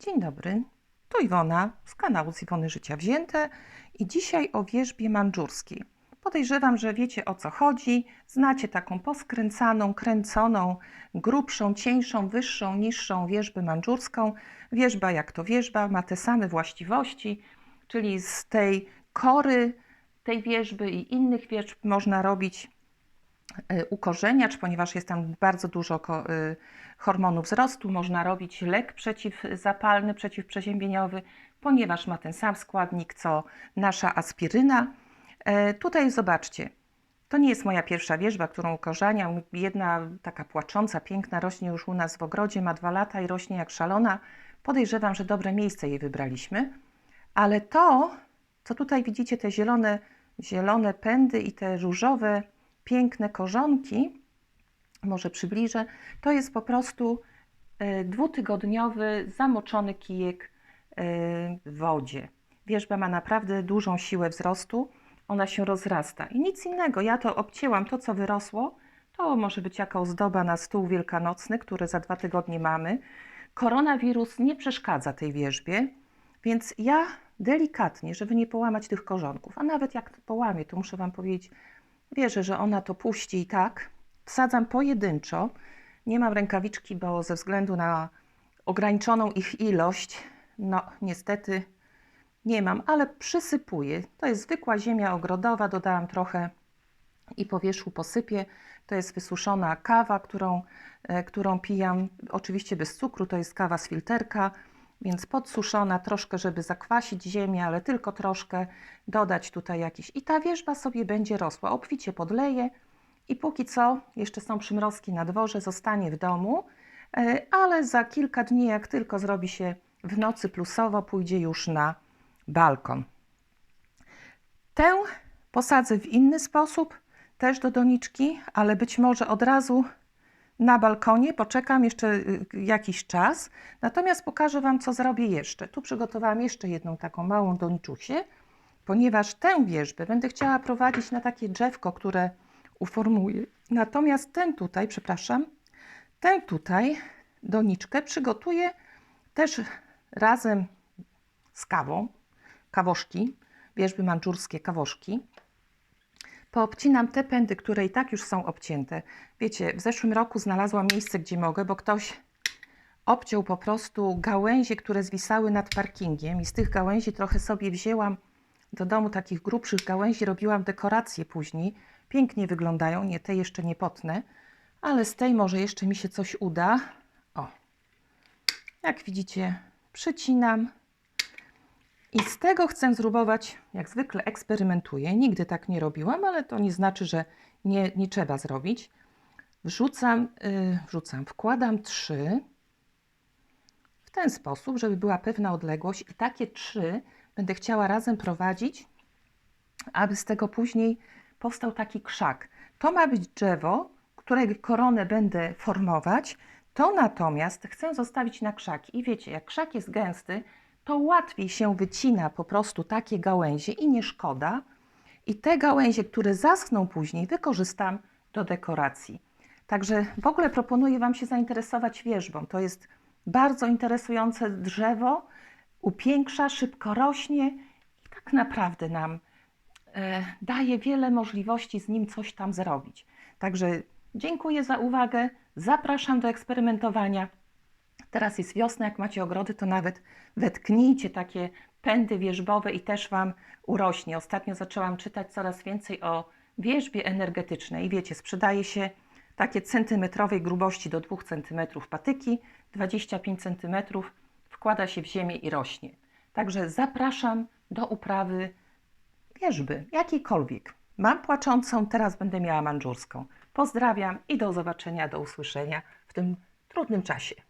Dzień dobry, tu Iwona z kanału z Iwony Życia Wzięte i dzisiaj o wierzbie mandżurskiej. Podejrzewam, że wiecie o co chodzi, znacie taką poskręcaną, kręconą, grubszą, cieńszą, wyższą, niższą wierzbę mandżurską. Wierzba jak to wierzba ma te same właściwości, czyli z tej kory tej wierzby i innych wierzb można robić ukorzeniacz, ponieważ jest tam bardzo dużo y, hormonu wzrostu. Można robić lek przeciwzapalny, przeciwprzeziębieniowy, ponieważ ma ten sam składnik co nasza aspiryna. E, Tutaj zobaczcie, to nie jest moja pierwsza wierzba, którą ukorzeniam. Jedna taka płacząca, piękna rośnie już u nas w ogrodzie, ma dwa lata i rośnie jak szalona. Podejrzewam, że dobre miejsce jej wybraliśmy. Ale to, co tutaj widzicie, te zielone, zielone pędy i te różowe, piękne korzonki, może przybliżę, to jest po prostu e, dwutygodniowy zamoczony kijek e, w wodzie. Wierzba ma naprawdę dużą siłę wzrostu, ona się rozrasta i nic innego. Ja to obcięłam, to co wyrosło, to może być jaka ozdoba na stół wielkanocny, który za dwa tygodnie mamy. Koronawirus nie przeszkadza tej wierzbie, więc ja delikatnie, żeby nie połamać tych korzonków, a nawet jak połamię, to muszę Wam powiedzieć, wierzę, że ona to puści i tak. Wsadzam pojedynczo. Nie mam rękawiczki, bo ze względu na ograniczoną ich ilość, no niestety nie mam, ale przysypuję. To jest zwykła ziemia ogrodowa, dodałam trochę i po wierzchu posypię. To jest wysuszona kawa, którą, e, którą pijam, oczywiście bez cukru, to jest kawa z filterka, więc podsuszona troszkę, żeby zakwasić ziemię, ale tylko troszkę, dodać tutaj jakiś. I ta wierzba sobie będzie rosła. Obficie podleję i póki co, jeszcze są przymrozki na dworze, zostanie w domu, e, ale za kilka dni, jak tylko zrobi się w nocy plusowo, pójdzie już na balkon. Tę posadzę w inny sposób, też do doniczki, ale być może od razu na balkonie. Poczekam jeszcze y, jakiś czas. Natomiast pokażę Wam, co zrobię jeszcze. Tu przygotowałam jeszcze jedną taką małą doniczusię, ponieważ tę wierzbę będę chciała prowadzić na takie drzewko, które uformuję. Natomiast ten tutaj, przepraszam, tę tutaj doniczkę przygotuję też razem z kawą, kawoszki, wierzby mandżurskie kawoszki. Poobcinam te pędy, które i tak już są obcięte. Wiecie, w zeszłym roku znalazłam miejsce, gdzie mogę, bo ktoś obciął po prostu gałęzie, które zwisały nad parkingiem i z tych gałęzi trochę sobie wzięłam do domu takich grubszych gałęzi, robiłam dekoracje później. Pięknie wyglądają, nie te jeszcze nie potnę, ale z tej może jeszcze mi się coś uda. O, jak widzicie, przycinam i z tego chcę zrubować, jak zwykle eksperymentuję. Nigdy tak nie robiłam, ale to nie znaczy, że nie, nie trzeba zrobić. Wrzucam, yy, wrzucam, wkładam trzy w ten sposób, żeby była pewna odległość i takie trzy będę chciała razem prowadzić, aby z tego później powstał taki krzak. To ma być drzewo, którego koronę będę formować, to natomiast chcę zostawić na krzaki. I wiecie, jak krzak jest gęsty, to łatwiej się wycina po prostu takie gałęzie i nie szkoda. I te gałęzie, które zaschną później, wykorzystam do dekoracji. Także w ogóle proponuję Wam się zainteresować wierzbą. To jest bardzo interesujące drzewo, upiększa, szybko rośnie i tak naprawdę nam e, daje wiele możliwości z nim coś tam zrobić. Także dziękuję za uwagę, zapraszam do eksperymentowania. Teraz jest wiosna, jak macie ogrody, to nawet wetknijcie takie pędy wierzbowe i też Wam urośnie. Ostatnio zaczęłam czytać coraz więcej o wierzbie energetycznej. Wiecie, sprzedaje się takie centymetrowej grubości do 2 cm patyki, 25 cm wkłada się w ziemię i rośnie. Także zapraszam do uprawy wierzby, jakiejkolwiek. Mam płaczącą, teraz będę miała mandżurską. Pozdrawiam i do zobaczenia, do usłyszenia w tym trudnym czasie.